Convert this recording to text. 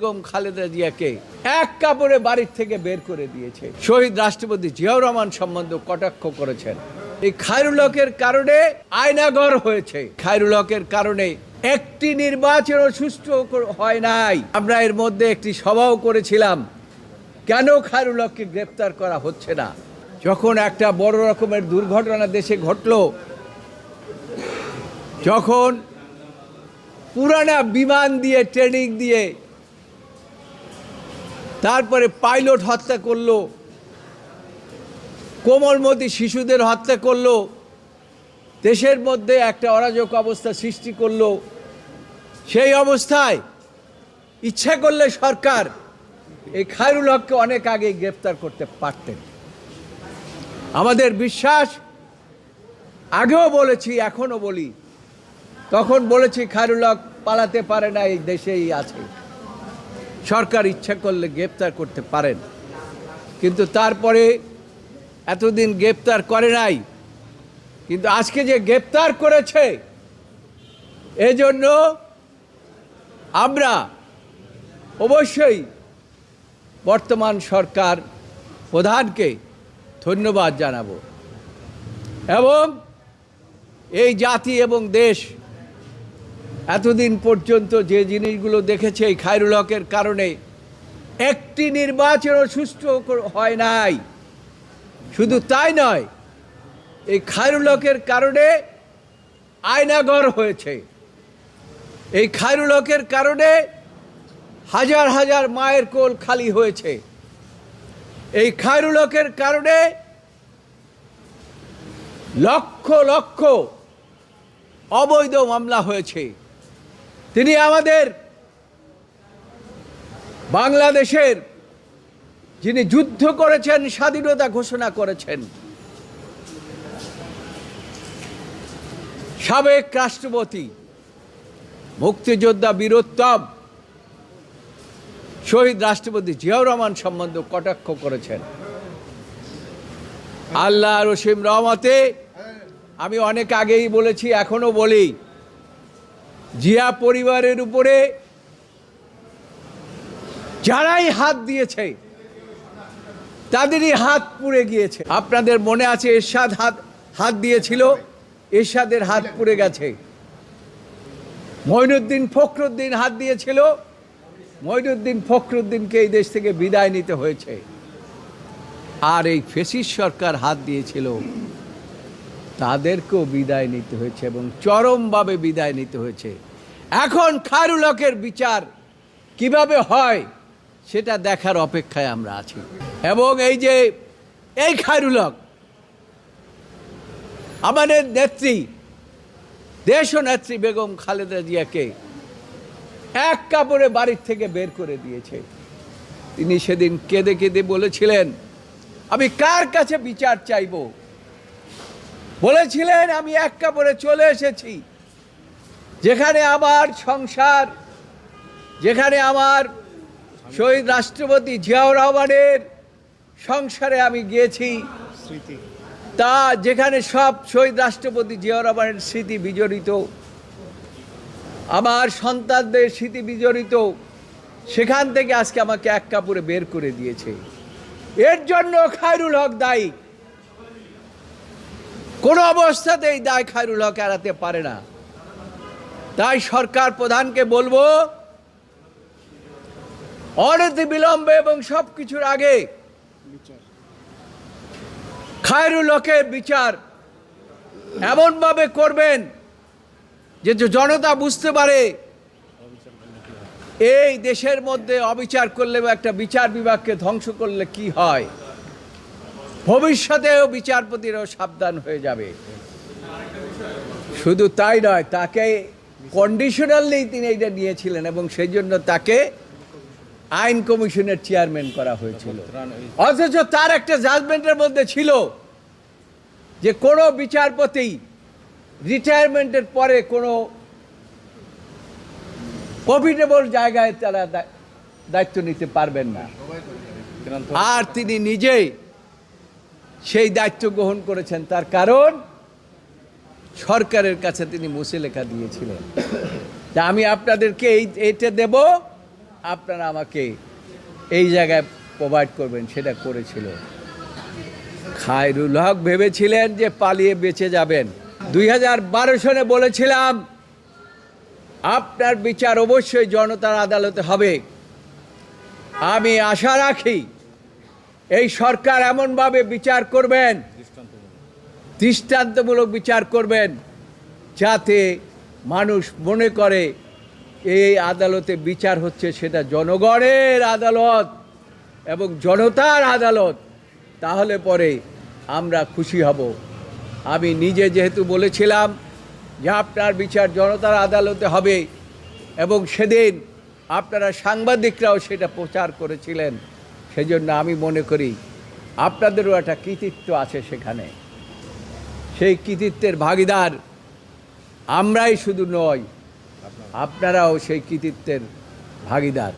বেগম খালেদা জিয়াকে এক কাপড়ে বাড়ির থেকে বের করে দিয়েছে। শহীদ রাষ্ট্রপতি জিয়াউর রহমান সম্বন্ধে কটাক্ষ করেছেন। এই কারণে হয়েছে। কারণে একটি নির্বাচনও সুষ্ঠু হয় নাই। আমরা এর মধ্যে একটি সভাও করেছিলাম। কেন খায়রুলককে গ্রেপ্তার করা হচ্ছে না? যখন একটা বড় রকমের দুর্ঘটনা দেশে ঘটলো, যখন পুরানা বিমান দিয়ে, ট্রেনিং দিয়ে তারপরে পাইলট হত্যা করল, কোমলমতি শিশুদের হত্যা করল, দেশের মধ্যে একটা অরাজক অবস্থা সৃষ্টি করল। সেই অবস্থায় ইচ্ছা করলে সরকার এই খায়রুল হককে অনেক আগে গ্রেপ্তার করতে পারতেন। আমাদের বিশ্বাস, আগেও বলেছি এখনও বলি, তখন বলেছি, খায়রুল হক পালাতে পারে না, এই দেশেই আছে। সরকার ইচ্ছা করলে গ্রেপ্তার করতে পারেন। কিন্তু তারপরে এতদিন গ্রেপ্তার করে নাই। কিন্তু আজকে যে গ্রেপ্তার করেছে, এজন্য আমরা অবশ্যই বর্তমান সরকার প্রধানকে ধন্যবাদ জানাব। এবং এই জাতি এবং দেশ এতদিন পর্যন্ত যে জিনিসগুলো দেখেছে এই খায়রুল হকের কারণে, একটি নির্বাচনও সুষ্ঠু হয় নাই। শুধু তাই নয়, এই খায়রুল হকের কারণে আয়নাগর হয়েছে। এই খায়রুল হকের কারণে হাজার হাজার মায়ের কোল খালি হয়েছে। এই খায়রুল হকের কারণে লক্ষ লক্ষ অবৈধ মামলা হয়েছে। তিনি আমাদের বাংলাদেশের যিনি যুদ্ধ করেছেন, স্বাধীনতা ঘোষণা করেছেন, সাবেক রাষ্ট্রপতি, মুক্তিযোদ্ধা বীরোত্তম শহীদ রাষ্ট্রপতি জিয়াউর রহমান সম্বন্ধে কটাক্ষ করেছেন। আল্লাহ রসিম রহমতে আমি অনেক আগেই বলেছি এখনও বলি জিয়া পরিবারের উপরে যারাই হাত দিয়েছে, তাদেরই হাত পুড়ে গিয়েছে। আপনাদের মনে আছে এরশাদ হাত হাত দিয়েছিল? এরশাদের হাত পুড়ে গেছে। মঈনুদ্দিন ফখরুদ্দিন হাত দিয়েছিল? মঈনুদ্দিন ফখরুদ্দিনকে এই দেশ থেকে বিদায় নিতে হয়েছে। আর এই ফেসিস সরকার হাত দিয়েছিল। তাদেরকেও বিদায় নিতে হয়েছে এবং চরমভাবে বিদায় নিতে হয়েছে। এখন খায়রুল হকের বিচার কীভাবে হয় সেটা দেখার অপেক্ষায় আমরা আছি। এবং এই যে, এই খায়রুল হক আমাদের নেত্রী দেশ নেত্রী বেগম খালেদা জিয়াকে এক কাপড়ে বাড়ির থেকে বের করে দিয়েছে। তিনি সেদিন কেঁদে কেঁদে বলেছিলেন, আমি কার কাছে বিচার চাইব? বলেছিলেন আমি এক কাপড়ে চলে এসেছি। যেখানে আমার সংসার যেখানে আমার শহীদ রাষ্ট্রপতি জিয়াউর রহমানের সংসারে আমি গিয়েছি তা যেখানে সব শহীদ রাষ্ট্রপতি জিয়াউর রহমানের স্মৃতি বিজড়িত আমার সন্তানদের স্মৃতি বিজড়িত সেখান থেকে আজকে আমাকে এক কাপড়ে বের করে দিয়েছে। এর জন্য খায়রুল হক দায়ী। কোনো অবস্থাতেই দায় খায়রুল হক এড়াতে পারে না। তাই সরকার প্রধানকে বলব, অনতি বিলম্বে এবং সব কিছুর আগে খায়রুল হকের বিচার এমনভাবে করবেন যে যে জনতা বুঝতে পারে এই দেশের মধ্যে অবিচার করলে বা একটা বিচার বিভাগকে ধ্বংস করলে কি হয়। ভবিষ্যতেও বিচারপতিরাও সাবধান হয়ে যাবে। শুধু তাই নয়, তাকে কন্ডিশনালি তিনি এটা নিয়েছিলেন এবং সেই জন্য তাকে আইন কমিশনের চেয়ারম্যান করা হয়েছিল। অথচ তার একটা জাজমেন্টের মধ্যে ছিল যে কোনো বিচারপতি রিটায়ারমেন্টের পরে কোনো প্রফিটেবল জায়গায় তারা দায়িত্ব নিতে পারবেন না। আর তিনি নিজেই সেই দায়িত্ব গ্রহণ করেছেন। তার কারণ সরকারের কাছে তিনি মুছে লেখা দিয়েছিলেন। তা আমি আপনাদেরকে এই এটা দেব। আপনারা আমাকে এই জায়গায় প্রোভাইড করবেন, সেটা করেছিল। খায়রুল হক ভেবেছিলেন যে পালিয়ে বেঁচে যাবেন। দুই হাজার বারো সনে বলেছিলাম, আপনার বিচার অবশ্যই জনতার আদালতে হবে। আমি আশা রাখি এই সরকার এমনভাবে বিচার করবেন, দৃষ্টান্তমূলক বিচার করবেন, যাতে মানুষ মনে করে এই আদালতে বিচার হচ্ছে সেটা জনগণের আদালত এবং জনতার আদালত। তাহলে পরে আমরা খুশি হব। আমি নিজে যেহেতু বলেছিলাম যে আপনার বিচার জনতার আদালতে হবে এবং সেদিন আপনারা সাংবাদিকরাও সেটা প্রচার করেছিলেন। সেজন্য আমি মনে করি আপনাদেরও একটা কৃতিত্ব আছে সেখানে। সেই কৃতিত্বের ভাগিদার আমরাই শুধু নয়, আপনারাও সেই কৃতিত্বের ভাগিদার।